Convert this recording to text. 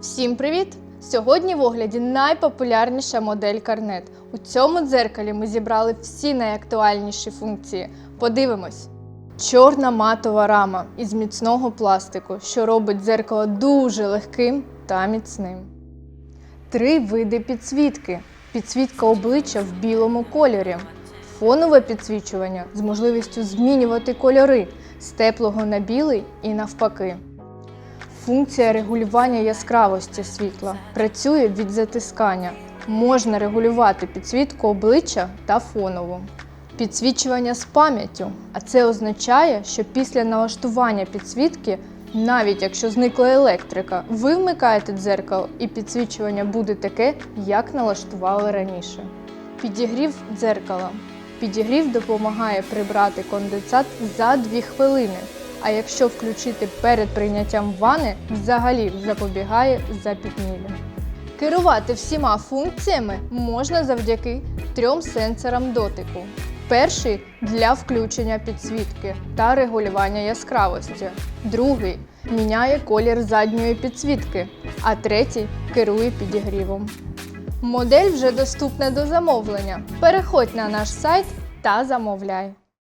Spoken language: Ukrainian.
Всім привіт! Сьогодні в огляді найпопулярніша модель Карнет. У цьому дзеркалі ми зібрали всі найактуальніші функції. Подивимось. Чорна матова рама із міцного пластику, що робить дзеркало дуже легким та міцним. Три види підсвітки. Підсвітка обличчя в білому кольорі. Фонове підсвічування з можливістю змінювати кольори з теплого на білий і навпаки. Функція регулювання яскравості світла працює від затискання. Можна регулювати підсвітку обличчя та фонову. Підсвічування з пам'яттю, а це означає, що після налаштування підсвітки, навіть якщо зникла електрика, ви вмикаєте дзеркало і підсвічування буде таке, як налаштували раніше. Підігрів дзеркала. Підігрів допомагає прибрати конденсат за 2 хвилини. А якщо включити перед прийняттям ванни, взагалі запобігає запітніллю. Керувати всіма функціями можна завдяки трьом сенсорам дотику. Перший для включення підсвітки та регулювання яскравості. Другий міняє колір задньої підсвітки, а третій керує підігрівом. Модель вже доступна до замовлення. Переходь на наш сайт та замовляй.